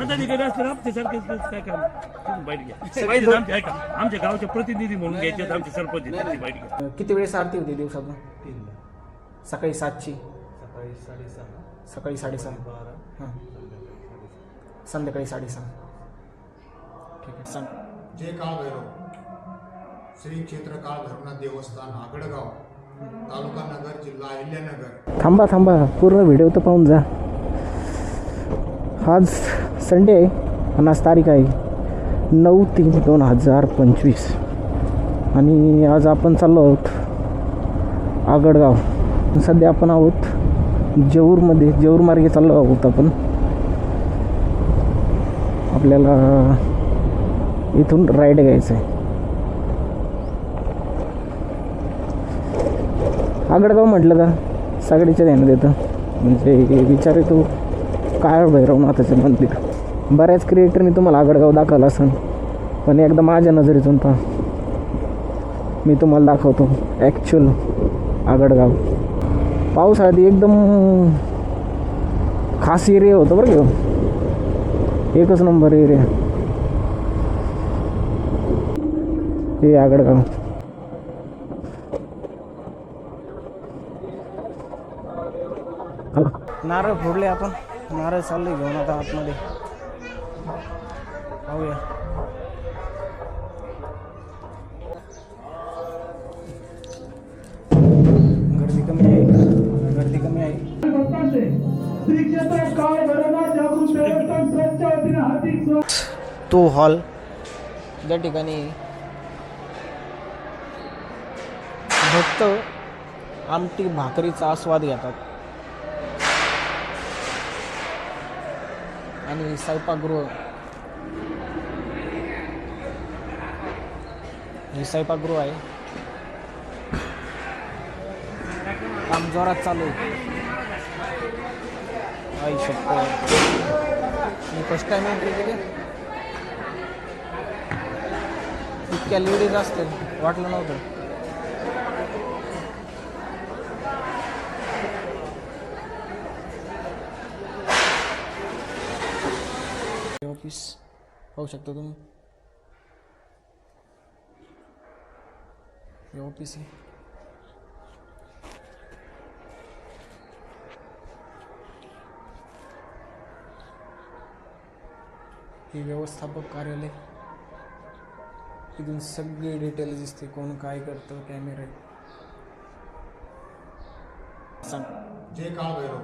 पदाधिकारी असतील आमच्यासारखे काय काम? तुम्ही बाईट घ्या पाहिजे तर आमचे ऐका आमच्या गावचे प्रतिनिधी म्हणून घ्यायचे आहेत, आमचे सरपंच आहेत, त्यांची बाईट घ्या किती वेळेस आरती होती दिवसातून? तीनला सकाळी सातची. सकाळी साडेसहा. सकाळी साडेसहा. बारा हां. संध्याकाळी साडेसहा. ठीक आहे. सांग. जय काळ भैरव श्री क्षेत्र काळ भैरवनाथ देवस्थान आगडगाव तालुका नगर जिल्हा अहिल्यानगर. थांबा थांबा. पूर्ण व्हिडिओ तर पाहून जा. आज संडे आहे आणि आज तारीख आहे. नऊ तीन दोन हजार पंचवीस. आणि आज आपण चाललो आहोत आगडगाव. सध्या आपण आहोत जेऊरमध्ये. जेऊर मार्गे चाललो आहोत आपण. आपल्याला इथून राईड घ्यायचं आहे आगडगाव म्हटलं का? सगळीच्या ध्यानात येतं. म्हणजे विचार येतो. काळ भैरवनाथाचं मंदिर बऱ्याच क्रिएटरनी तुम्हाला आगडगाव दाखवलं असेल पण एकदा माझ्या नजरेतून पहा. मी तुम्हाला दाखवतो. ॲक्च्युअल आगडगाव. पावसाळ्यात एकदम खास एरिया होतं बरं घेऊ हो. एकच नंबर एरिया हे आगडगाव. नारळ फोडले आपण. नारळ चालले घेऊन आता आतमध्ये. पाहूया. गर्दी कमी आहे. गर्दी कमी आहे. तो हॉल ज्या ठिकाणी भक्त आमटी भाकरीचा आस्वाद घेतात. आणि स्वयंपाकगृह हे स्वयंपाकगृह आहे. काम जोरात चालू आहे. आई शप्पथ. मी फर्स्ट टाइम एंट्री केली. इतक्या लेडीज असतील वाटलं नव्हतं. ऑफिस पाहू शकता तुम्ही. हे ऑफिस आहे. हे व्यवस्थापक कार्यालय. इथून सगळी डिटेल दिसते कोण काय करतं कॅमेरा सांग. जय काळ भैरव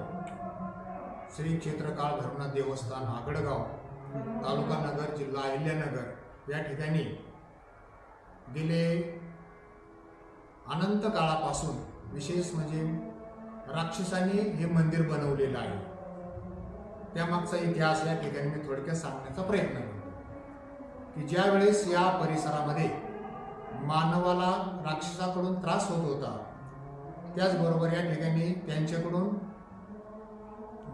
श्री क्षेत्र काळ भैरवनाथ देवस्थान आगडगाव. तालुका नगर जिल्हा अहिल्यानगर या ठिकाणी गेले अनंत काळापासून विशेष म्हणजे राक्षसांनी हे मंदिर बनवलेलं आहे. त्यामागचा इतिहास या ठिकाणी मी थोडक्यात सांगण्याचा प्रयत्न करतो. की ज्यावेळेस या परिसरामध्ये मानवाला राक्षसाकडून त्रास होत होता त्याचबरोबर या ठिकाणी त्यांच्याकडून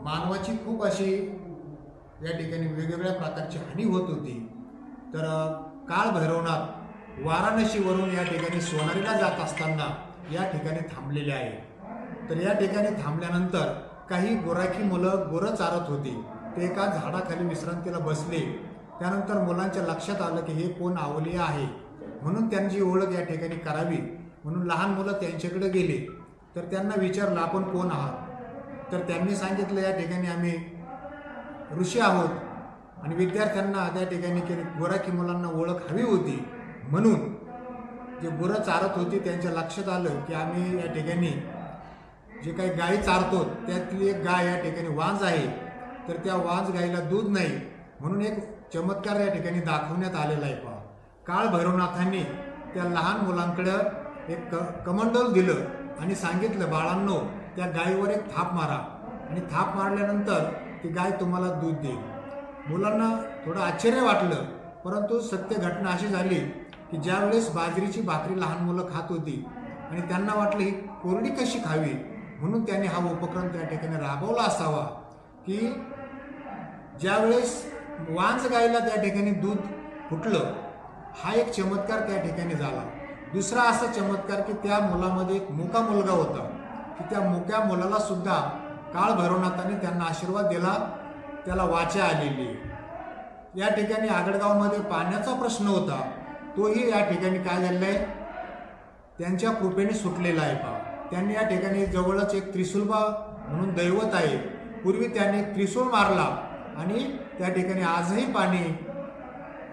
मानवाची खूप अशी या ठिकाणी वेगवेगळ्या प्रकारची हानी होत होती. तर काळ भैरवनाथ वाराणसीवरून या ठिकाणी सोनारीला जात असताना या ठिकाणी थांबलेले आहे तर या ठिकाणी थांबल्यानंतर काही गोराखी मुलं गोरं चारत होती. ते एका झाडाखाली विश्रांतीला बसले. त्यानंतर मुलांच्या लक्षात आलं की हे कोण आवली आहे? म्हणून त्यांची ओळख या ठिकाणी करावी. म्हणून लहान मुलं त्यांच्याकडे गेले. तर त्यांना विचारलं आपण कोण आहात? तर त्यांनी सांगितलं या ठिकाणी आम्ही ऋषी आहोत. आणि विद्यार्थ्यांना त्या ठिकाणी की गोराखी मुलांना ओळख हवी होती म्हणून जे गुरं चारत होती त्यांच्या लक्षात आलं की आम्ही या ठिकाणी जे काही गायी चारतो त्यातली एक गाय या ठिकाणी वांज आहे. तर त्या वांज गायीला दूध नाही म्हणून एक चमत्कार या ठिकाणी दाखवण्यात आलेला आहे पहा. काळ भैरवनाथांनी त्या लहान मुलांकडं एक क कमंडल दिलं आणि सांगितलं बाळांनो त्या गायीवर एक थाप मारा. आणि थाप मारल्यानंतर ती गाय तुम्हाला दूध देईल. मुलांना थोडं आश्चर्य वाटलं परंतु सत्य घटना अशी झाली की ज्यावेळेस बाजरीची भाकरी लहान मुलं खात होती आणि त्यांना वाटलं ही कोरडी कशी खावी म्हणून त्यांनी हा उपक्रम त्या ठिकाणी राबवला असावा की ज्यावेळेस वांज गायला त्या ठिकाणी दूध फुटलं हा एक चमत्कार त्या ठिकाणी झाला. दुसरा असा चमत्कार की त्या मुलामध्ये एक मुका मुलगा होता की त्या मुक्या मुलाला सुद्धा काळ भैरवनाथाने त्यांना आशीर्वाद दिला त्याला वाचा आलेली. या ठिकाणी आगडगावमध्ये पाण्याचा प्रश्न होता. तोही या ठिकाणी काय झालेला आहे? त्यांच्या कृपेने सुटलेला आहे पा त्यांनी या ठिकाणी जवळच एक त्रिशूलबा म्हणून दैवत आहे. पूर्वी त्याने त्रिशूल मारला आणि त्या ठिकाणी आजही पाणी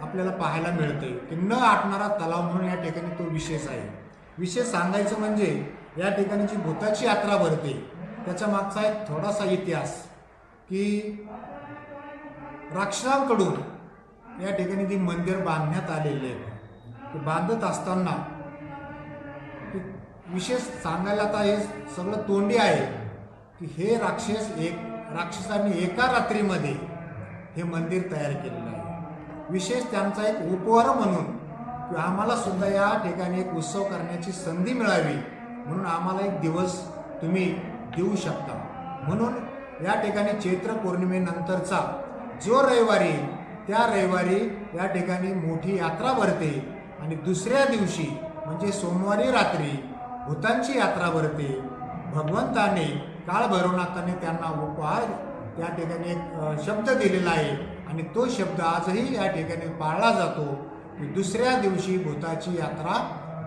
आपल्याला पाहायला मिळते की न आटणारा तलाव म्हणून या ठिकाणी तो विशेष आहे. विशेष सांगायचं म्हणजे या ठिकाणी जी भूताची यात्रा भरते. त्याच्या मागचा एक थोडासा इतिहास की राक्षसांकडून या ठिकाणी ती मंदिर बांधण्यात आलेले आहे ते बांधत असताना विशेष सांगायला आता हे सगळं तोंडी आहे की हे राक्षस एक राक्षसांनी एका रात्रीमध्ये हे मंदिर तयार केलेलं आहे. विशेष त्यांचा एक उपहार म्हणून की आम्हाला सुद्धा या ठिकाणी एक उत्सव करण्याची संधी मिळावी म्हणून आम्हाला एक दिवस तुम्ही देऊ शकता. म्हणून या ठिकाणी चैत्र पौर्णिमेनंतरचा जो रविवारी त्या रविवारी या ठिकाणी मोठी यात्रा भरते आणि दुसऱ्या दिवशी म्हणजे सोमवारी रात्री भूतांची यात्रा भरते. भगवंताने काळ भैरवनाथाने त्यांना उपहार त्या ठिकाणी एक शब्द दिलेला आहे आणि तो शब्द आजही या ठिकाणी पाळला जातो की दुसऱ्या दिवशी भूताची यात्रा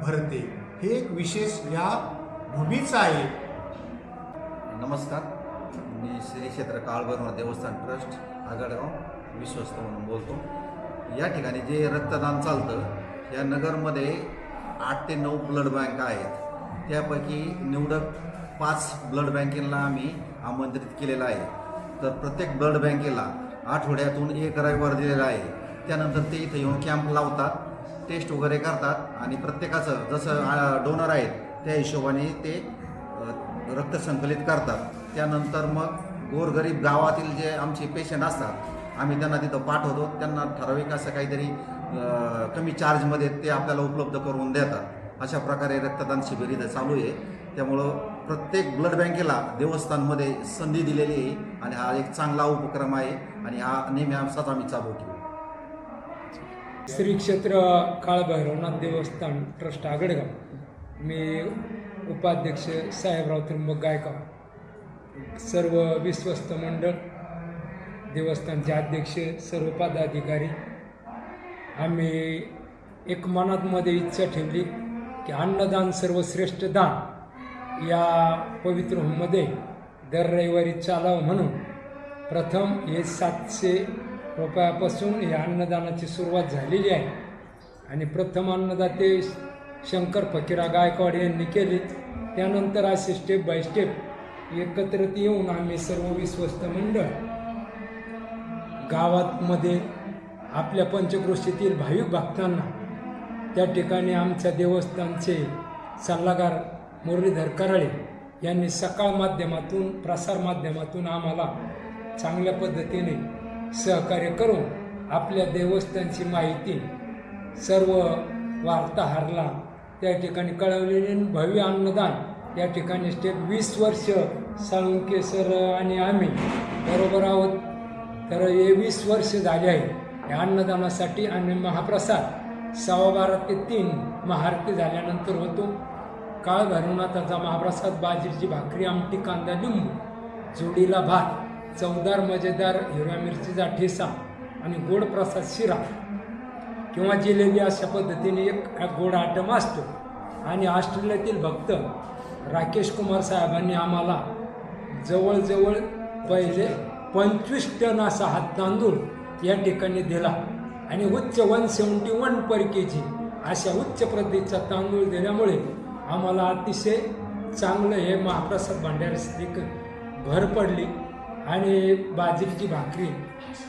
भरते. हे एक विशेष या भूमीचं आहे. नमस्कार. मी श्री क्षेत्र काळभैरवनाथ देवस्थान ट्रस्ट आघाडगाव विश्वस्त म्हणून बोलतो. या ठिकाणी जे रक्तदान चालतं या नगरमध्ये आठ ते नऊ ब्लड बँक आहेत. त्यापैकी निवडक पाच ब्लड बँकेला आम्ही आमंत्रित केलेलं आहे. तर प्रत्येक ब्लड बँकेला आठवड्यातून एक रविवार दिलेला आहे. त्यानंतर ते इथं येऊन कॅम्प लावतात टेस्ट वगैरे करतात आणि प्रत्येकाचं जसं डोनर आहेत त्या हिशोबाने ते रक्त संकलित करतात. त्यानंतर मग गोरगरीब गावातील जे आमचे पेशंट असतात आम्ही त्यांना तिथं पाठवतो. त्यांना ठराविक असं काहीतरी कमी चार्जमध्ये ते आपल्याला उपलब्ध करून देतात. अशा प्रकारे रक्तदान शिबिर इथं चालू आहे. त्यामुळं प्रत्येक ब्लड बँकेला देवस्थानमध्ये संधी दिलेली आहे आणि हा एक चांगला उपक्रम आहे आणि हा नेहमी आमचाच आम्ही चालू ठेवू. श्री क्षेत्र काळभैरवनाथ देवस्थान ट्रस्ट आगडगाव. मी उपाध्यक्ष साहेबराव त्र्यंबक गायकवाड. सर्व विश्वस्त मंडळ देवस्थानचे अध्यक्ष सर्व पदाधिकारी आम्ही एक मनातमध्ये इच्छा ठेवली की अन्नदान सर्वश्रेष्ठ दान या पवित्र होममध्ये दर रविवारी चालावं म्हणून प्रथम हे सातशे रुपयापासून या अन्नदानाची सुरुवात झालेली आहे. आणि प्रथम अन्नदाते शंकर फकीरा गायकवाड यांनी केले त्यानंतर असे स्टेप बाय स्टेप एकत्रित येऊन आम्ही सर्व विश्वस्त मंडळ गावातमध्ये आपल्या पंचक्रोशीतील भाविक भक्तांना त्या ठिकाणी आमच्या देवस्थानचे सल्लागार मुरलीधर कराळे यांनी सकाळ माध्यमातून प्रसार माध्यमातून आम्हाला चांगल्या पद्धतीने सहकार्य करून आपल्या देवस्थानची माहिती सर्व वार्ताहरला त्या ठिकाणी कळवलेले भव्य अन्नदान. या ठिकाणी स्टेप वीस वर्ष साळुंके सर आणि आम्ही बरोबर आहोत. तर हे वीस वर्ष झाले आहे. या अन्नदानासाठी आणि महाप्रसाद सव्वा बारा ते तीन महाआरती झाल्यानंतर होतो. काळ भैरवनाथाचा महाप्रसाद बाजरीची भाकरी आमटी कांदा लिंबू जोडीला भात चवदार मजेदार हिरव्या मिरचीचा ठेसा आणि गोड प्रसाद शिरा. किंवा जिलेबी अशा पद्धतीने एक गोड आटम असतो. आणि ऑस्ट्रेलियातील भक्त राकेश कुमार साहेबांनी आम्हाला जवळजवळ पहिले पंचवीस टन असा हात तांदूळ या ठिकाणी दिला. आणि उच्च one seventy one per K G अशा उच्च प्रतीचा तांदूळ दिल्यामुळे आम्हाला अतिशय चांगलं हे महाप्रसाद भांडाऱ्यास एक भर पडली. आणि बाजरीची भाकरी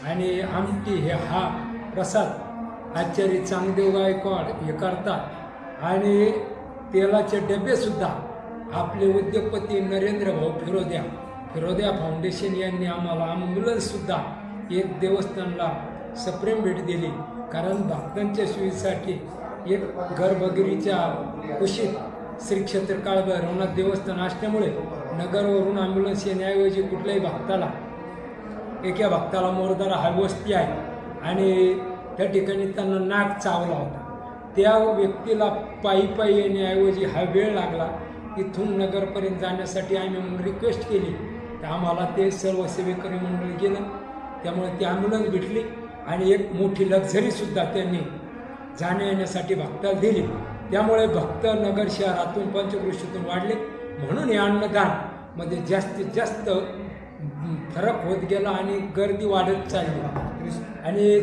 आणि आमटी हे हा प्रसाद आचार्य चांगदेव गायकवाड हे करतात. आणि तेलाचे डबेसुद्धा आपले उद्योगपती नरेंद्र भाऊ फिरोद्या फिरोद्या फाउंडेशन यांनी आम्हाला ॲम्ब्युलन्ससुद्धा एक देवस्थानला सप्रेम भेट दिली. कारण भक्तांच्या सोयीसाठी एक गर्भगिरीच्या कुशीत श्री क्षेत्र काळ भैरवनाथ देवस्थान असल्यामुळे नगरवरून ॲम्ब्युलन्स येण्याऐवजी कुठल्याही भक्ताला एका भक्ताला मोरदारा हा वस्ती आहे. आणि त्या ठिकाणी त्यांना नाक चावला होता. त्या व्यक्तीला पायी पायी येण्याऐवजी हा वेळ लागला. इथून नगरपर्यंत जाण्यासाठी आम्ही मग रिक्वेस्ट केली. तर आम्हाला ते सर्व सेवेकरी मंडळ गेलं. त्यामुळे ती ॲम्ब्युलन्स भेटली आणि एक मोठी लक्झरीसुद्धा त्यांनी जाण्या येण्यासाठी भक्ताला दिली. त्यामुळे भक्त नगर शहरातून पंचकृष्टीतून वाढले. म्हणून हे अन्नदानमध्ये जास्तीत जास्त फरक होत गेला आणि गर्दी वाढत चालली. आणि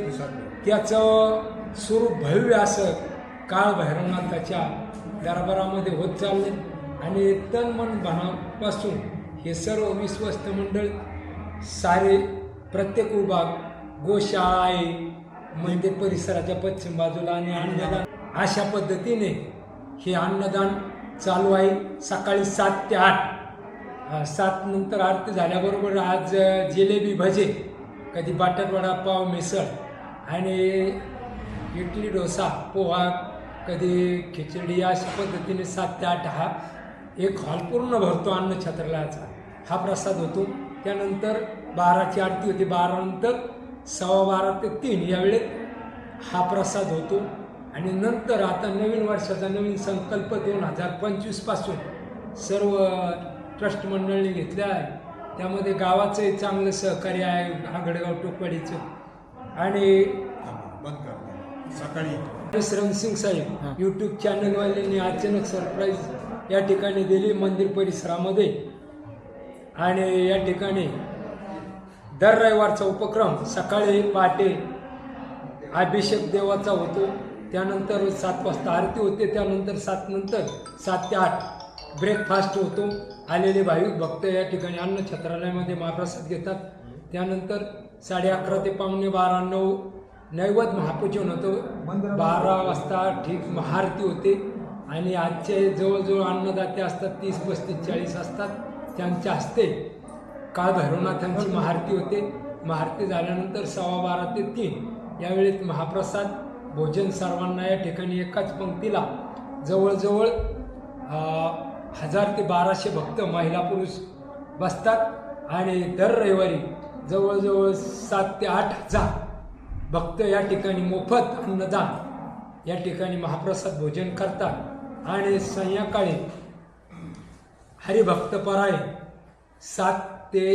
त्याचं स्वरूप भव्य असं काळ त्याच्या दरबारामध्ये होत चालले आणि तन मन भानापासून हे सर्व विश्वस्त मंडळ सारे प्रत्येक विभाग गोशाळा आहे मंदिर परिसराच्या पश्चिम बाजूला आणि अन्नदान अशा पद्धतीने हे अन्नदान चालू आहे. सकाळी सात ते आठ. सात नंतर आरती झाल्याबरोबर आज जिलेबी भजे कधी बाटरवडा पाव मिसळ आणि इडली डोसा पोहा कधी खिचडी अशा पद्धतीने सात ते आठ हा एक हॉल पूर्ण भरतो अन्न छत्रालयाचा. हा प्रसाद होतो. त्यानंतर बाराची आरती होती. बारानंतर सव्वा बारा ते तीन या वेळेत हा प्रसाद होतो. आणि नंतर आता नवीन वर्षाचा नवीन संकल्प दोन हजार पंचवीसपासून सर्व ट्रस्ट मंडळीने घेतले आहे त्यामध्ये गावाचंही चांगलं सहकार्य आहे. आगडगाव टोकवाडीचं. आणि बंद कर सकाळी रणसिंग साहेब यूट्यूब चॅनलवाल्यांनी अचानक सरप्राईज या ठिकाणी दिली मंदिर परिसरामध्ये. आणि या ठिकाणी दर रविवारचा उपक्रम सकाळी पहाटे अभिषेक देवाचा होतो. त्यानंतर सात वाजता आरती होते. त्यानंतर सात नंतर सात ते आठ ब्रेकफास्ट होतो. आलेले भाविक भक्त या ठिकाणी अन्न छत्रालयामध्ये महाप्रसाद घेतात. त्यानंतर साडे अकरा ते पावणे बारा नऊ नैवत महापूजन होतं. बारा वाजता ठीक महाआरती होते. आणि आजचे जवळजवळ अन्नदाते असतात तीस पस्तीस चाळीस असतात. त्यांच्या हस्ते काळ भैरवनाथांची महाआरती होते. महाआरती झाल्यानंतर सव्वा बारा ते तीन यावेळेत महाप्रसाद भोजन सर्वांना या ठिकाणी एकाच पंक्तीला. जवळजवळ हजार ते बाराशे भक्त महिला पुरुष बसतात. आणि दर रविवारी जवळजवळ सात ते आठ हजार भक्त या ठिकाणी मोफत अन्नदान या ठिकाणी महाप्रसाद भोजन करतात. आणि संध्याकाळी हरिभक्त पराय सात ते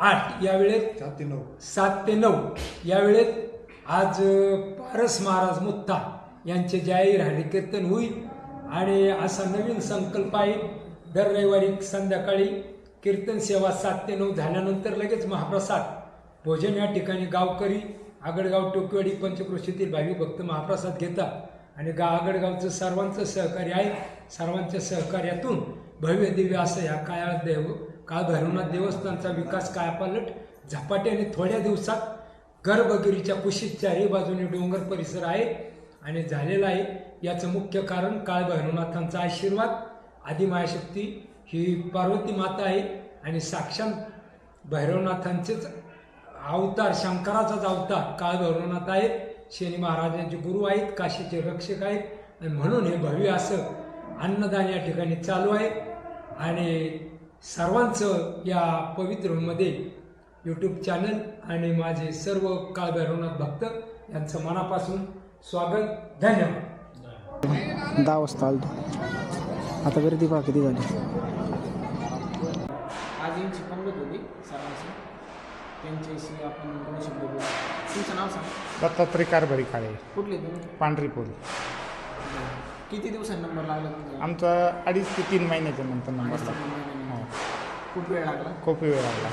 आठ या वेळेत सात ते नऊ. सात ते नऊ या वेळेत आज पारस महाराज मुत्ता यांचे जाहीर हरिकीर्तन होईल. आणि असा नवीन संकल्प आहे दर रविवारी संध्याकाळी कीर्तन सेवा सात ते नऊ झाल्यानंतर लगेच महाप्रसाद. भोजन या ठिकाणी गावकरी आगडगाव टोकवाडी पंचकृषीतील भावी भक्त महाप्रसाद घेतात. आणि गा आगडगावचं सर्वांचं सहकार्य आहे. सर्वांच्या सहकार्यातून भव्य दिव्य असं ह्या काळा देव काळ भैरवनाथ देवस्थानचा विकास कायापालट झपाट्याने थोड्या दिवसात गर्भगिरीच्या कुशीत चारही बाजूने डोंगर परिसर आहे आणि झालेला आहे. याचं मुख्य कारण काळ भैरवनाथांचा आशीर्वाद आदिमायाशक्ती ही पार्वती माता आहे आणि साक्षात भैरवनाथांचेच अवतार शंकराचाच अवतार काळ भैरवनाथ आहेत. शनी महाराजांचे गुरु आहेत काशीचे रक्षक आहेत. आणि म्हणून हे भव्य असं अन्नदान या ठिकाणी चालू आहे. आणि सर्वांचं या पवित्रमध्ये यूट्यूब चॅनल आणि माझे सर्व काळ भैरवनाथ भक्त यांचं मनापासून स्वागत धन्यवाद. दहा वाजता आलो आता गर्दी पहा झाली. पंगत होती सरांची त्यांच्याशी आपण दोन शब्द बोलू तुमचं नाव सांग. दत्तात्रय कारभारी काळे. कुठले तुम्ही? पांढरी पोल किती दिवसांनी नंबर लागला तुमचा? आमचा अडीच ते तीन महिन्याच्या नंतर नंबर महिन्यांनी. हो. खूप वेळ लागला? खूप वेळ लागला.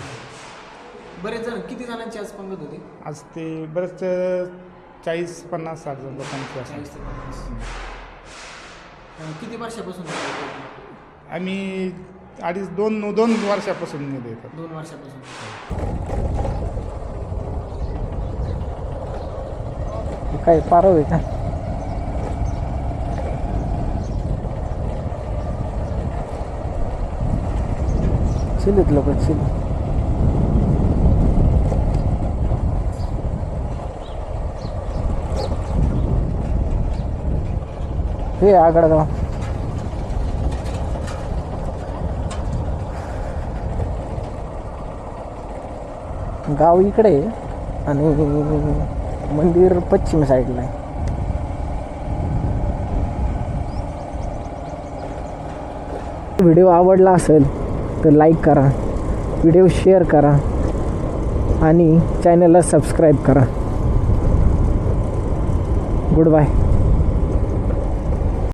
बरेच जण किती जणांची आज पंगत होती? आज ते बरेच चाळीस पन्नास साठ जण लोकांची असं चाळीस ते पन्नास. अं, किती वर्षापासून? आम्ही अडीच दोन दोन वर्षापासून नेले येतात. दोन वर्षापासून. हे काय पारव आहे का? चिलीत लोक चिली हे आगडगाव. गाव इकडे आहे आणि मंदिर पश्चिम साईडला आहे. व्हिडिओ आवडला असेल तर लाईक करा व्हिडिओ शेअर करा आणि चॅनलला सबस्क्राईब करा. Good bye.